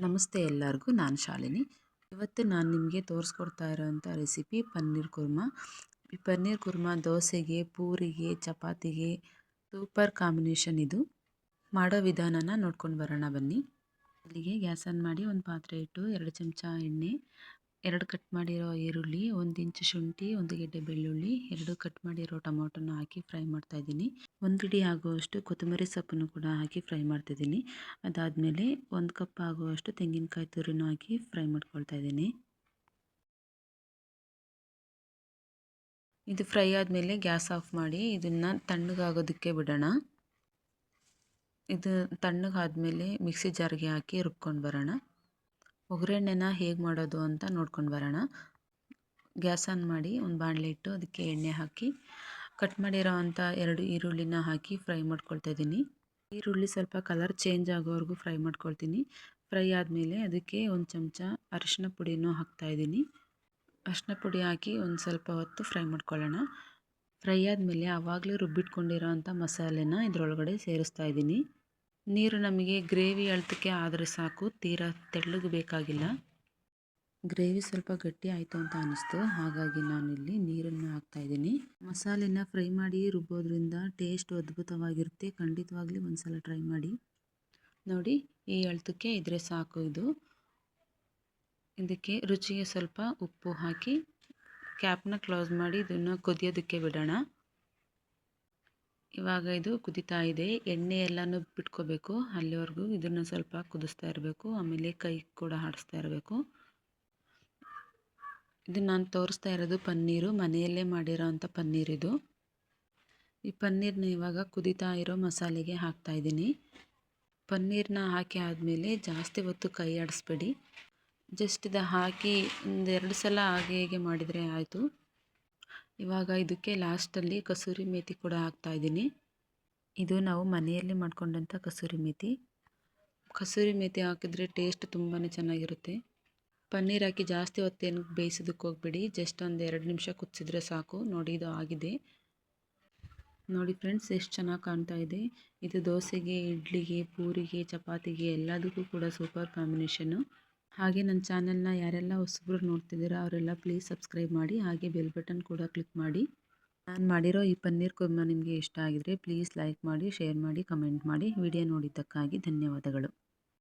ನಮಸ್ತೆ ಎಲ್ಲರಿಗೂ, ನಾನು ಶಾಲಿನಿ. ಇವತ್ತು ನಾನು ನಿಮಗೆ ತೋರಿಸ್ಕೊಡ್ತಾ ಇರೋವಂಥ ರೆಸಿಪಿ ಪನ್ನೀರ್ ಕುರ್ಮಾ. ಈ ಪನ್ನೀರ್ ಕುರ್ಮಾ ದೋಸೆಗೆ, ಪೂರಿಗೆ, ಚಪಾತಿಗೆ ಸೂಪರ್ ಕಾಂಬಿನೇಷನ್ ಇದು. ಮಾಡೋ ವಿಧಾನನ ನೋಡ್ಕೊಂಡು ಬರೋಣ ಬನ್ನಿ. ಅಲ್ಲಿಗೆ ಗ್ಯಾಸನ್ನು ಮಾಡಿ ಒಂದು ಪಾತ್ರೆ ಇಟ್ಟು ಎರಡು ಚಮಚ ಎಣ್ಣೆ ಎರಡು ಕಟ್ ಮಾಡಿರೋ ಈರುಳ್ಳಿ, ಒಂದು ಇಂಚು ಶುಂಠಿ, ಒಂದು ಗೆಡ್ಡೆ ಬೆಳ್ಳುಳ್ಳಿ, ಎರಡು ಕಟ್ ಮಾಡಿರೋ ಟೊಮೊಟೊನ ಹಾಕಿ ಫ್ರೈ ಮಾಡ್ತಾಯಿದ್ದೀನಿ ಒಂದು ಇಡೀ ಆಗುವಷ್ಟು ಕೊತ್ತಂಬರಿ ಸೊಪ್ಪನ್ನು ಕೂಡ ಹಾಕಿ ಫ್ರೈ ಮಾಡ್ತಿದ್ದೀನಿ ಅದಾದಮೇಲೆ ಒಂದು ಕಪ್ ಆಗುವಷ್ಟು ತೆಂಗಿನಕಾಯಿ ತುರಿನೂ ಹಾಕಿ ಫ್ರೈ ಮಾಡ್ಕೊಳ್ತಾ ಇದ್ದೀನಿ. ಇದು ಫ್ರೈ ಆದಮೇಲೆ ಗ್ಯಾಸ್ ಆಫ್ ಮಾಡಿ ಇದನ್ನು ತಣ್ಣಗಾಗೋದಕ್ಕೆ ಬಿಡೋಣ. ಇದು ತಣ್ಣಗಾದಮೇಲೆ ಮಿಕ್ಸಿ ಜಾರ್ಗೆ ಹಾಕಿ ರುಬ್ಕೊಂಡು ಬರೋಣ. ಒಗ್ಗರಣೆನ ಹೇಗೆ ಮಾಡೋದು ಅಂತ ನೋಡ್ಕೊಂಡು ಬರೋಣ. ಗ್ಯಾಸ್ ಆನ್ ಮಾಡಿ ಒಂದು ಬಾಣಲೆ ಇಟ್ಟು ಅದಕ್ಕೆ ಎಣ್ಣೆ ಹಾಕಿ, ಕಟ್ ಮಾಡಿರೋ ಎರಡು ಈರುಳ್ಳಿನ ಹಾಕಿ ಫ್ರೈ ಮಾಡ್ಕೊಳ್ತಾ ಇದ್ದೀನಿ ಈರುಳ್ಳಿ ಸ್ವಲ್ಪ ಕಲರ್ ಚೇಂಜ್ ಆಗೋವರೆಗೂ ಫ್ರೈ ಮಾಡ್ಕೊಳ್ತೀನಿ. ಫ್ರೈ ಆದಮೇಲೆ ಅದಕ್ಕೆ ಒಂದು ಚಮಚ ಅರಿಶಿನ ಪುಡಿನೂ ಹಾಕ್ತಾಯಿದ್ದೀನಿ ಅರಿಶಿನ ಪುಡಿ ಹಾಕಿ ಒಂದು ಸ್ವಲ್ಪ ಹೊತ್ತು ಫ್ರೈ ಮಾಡ್ಕೊಳ್ಳೋಣ. ಫ್ರೈ ಆದಮೇಲೆ ಆವಾಗಲೇ ರುಬ್ಬಿಟ್ಕೊಂಡಿರೋ ಅಂಥ ಮಸಾಲೆನ ಇದರೊಳಗಡೆ ಸೇರಿಸ್ತಾ ಇದ್ದೀನಿ ನೀರು ನಮಗೆ ಗ್ರೇವಿ ಅಳ್ತಕ್ಕೆ ಆದರೆ ಸಾಕು, ತೀರಾ ತೆಳ್ಳಗೆ ಬೇಕಾಗಿಲ್ಲ ಗ್ರೇವಿ ಸ್ವಲ್ಪ ಗಟ್ಟಿ ಆಯಿತು ಅಂತ ಅನ್ನಿಸ್ತು ಹಾಗಾಗಿ ನಾನಿಲ್ಲಿ ನೀರನ್ನು ಹಾಕ್ತಾಯಿದ್ದೀನಿ ಮಸಾಲೆನ ಫ್ರೈ ಮಾಡಿ ರುಬ್ಬೋದ್ರಿಂದ ಟೇಸ್ಟ್ ಅದ್ಭುತವಾಗಿರುತ್ತೆ, ಖಂಡಿತವಾಗ್ಲಿ ಒಂದು ಸಲ ಟ್ರೈ ಮಾಡಿ. ನೋಡಿ, ಈ ಅಳ್ತಕ್ಕೆ ಇದ್ರೆ ಸಾಕು ಇದು. ಇದಕ್ಕೆ ರುಚಿಗೆ ಸ್ವಲ್ಪ ಉಪ್ಪು ಹಾಕಿ, ಕ್ಯಾಪ್ನ ಕ್ಲೋಸ್ ಮಾಡಿ ಇದನ್ನು ಕುದಿಯೋದಕ್ಕೆ ಬಿಡೋಣ. ಇವಾಗ ಇದು ಕುದೀತಾ ಇದೆ. ಎಣ್ಣೆ ಎಲ್ಲನೂ ಬಿಟ್ಕೋಬೇಕು. ಅಲ್ಲಿವರೆಗೂ ಇದನ್ನು ಸ್ವಲ್ಪ ಕುದಿಸ್ತಾ ಇರಬೇಕು. ಆಮೇಲೆ ಕೈ ಕೂಡ ಆಡಿಸ್ತಾ ಇರಬೇಕು. ಇದು ನಾನು ತೋರಿಸ್ತಾ ಇರೋದು ಪನ್ನೀರು. ಮನೆಯಲ್ಲೇ ಮಾಡಿರೋ ಅಂಥ ಪನ್ನೀರ್ ಇದು. ಈ ಪನ್ನೀರನ್ನ ಇವಾಗ ಕುದೀತಾ ಇರೋ ಮಸಾಲೆಗೆ ಹಾಕ್ತಾ ಇದ್ದೀನಿ. ಪನ್ನೀರನ್ನ ಹಾಕಿ ಆದಮೇಲೆ ಜಾಸ್ತಿ ಹೊತ್ತು ಕೈ ಆಡಿಸ್ಬೇಡಿ. ಜಸ್ಟ್ ಇದು ಹಾಕಿ ಒಂದೆರಡು ಸಲ ಹಾಗೆ ಹೀಗೆ ಮಾಡಿದರೆ ಆಯಿತು. ಇವಾಗ ಇದಕ್ಕೆ ಲಾಸ್ಟಲ್ಲಿ ಕಸೂರಿ ಮೇಥಿ ಕೂಡ ಹಾಕ್ತಾ ಇದ್ದೀನಿ. ಇದು ನಾವು ಮನೆಯಲ್ಲಿ ಮಾಡ್ಕೊಂಡಂಥ ಕಸೂರಿ ಮೇಥಿ ಕಸೂರಿ ಮೇಥಿ ಹಾಕಿದ್ರೆ ಟೇಸ್ಟ್ ತುಂಬಾ ಚೆನ್ನಾಗಿರುತ್ತೆ. ಪನ್ನೀರ್ ಹಾಕಿ ಜಾಸ್ತಿ ಹೊತ್ತೇನು ಬೇಯಿಸೋದಕ್ಕೆ ಹೋಗ್ಬೇಡಿ. ಜಸ್ಟ್ ಒಂದು ಎರಡು ನಿಮಿಷ ಕುದಿಸಿದ್ರೆ ಸಾಕು. ನೋಡಿ ಇದು ಆಗಿದೆ. ನೋಡಿ ಫ್ರೆಂಡ್ಸ್ ಎಷ್ಟು ಚೆನ್ನಾಗಿ ಕಾಣ್ತಾ ಇದೆ. ಇದು ದೋಸೆಗೆ, ಇಡ್ಲಿಗೆ, ಪೂರಿಗೆ, ಚಪಾತಿಗೆ ಎಲ್ಲದಕ್ಕೂ ಕೂಡ ಸೂಪರ್ ಕಾಂಬಿನೇಷನ್ನು ಹಾಗೆ ನನ್ನ ಚಾನೆಲ್ನ ಯಾರೆಲ್ಲ ಹೊಸಬ್ರು ನೋಡ್ತಿದ್ದೀರಾ ಅವರೆಲ್ಲ ಪ್ಲೀಸ್ ಸಬ್ಸ್ಕ್ರೈಬ್ ಮಾಡಿ, ಹಾಗೆ ಬೆಲ್ ಬಟನ್ ಕೂಡ ಕ್ಲಿಕ್ ಮಾಡಿ. ನಾನು ಮಾಡಿರೋ ಈ ಪನ್ನೀರ್ ಕುರ್ಮಾ ನಿಮಗೆ ಇಷ್ಟ ಆಗಿದರೆ ಪ್ಲೀಸ್ ಲೈಕ್ ಮಾಡಿ, ಶೇರ್ ಮಾಡಿ, ಕಮೆಂಟ್ ಮಾಡಿ. ವಿಡಿಯೋ ನೋಡಿದ್ದಕ್ಕಾಗಿ ಧನ್ಯವಾದಗಳು.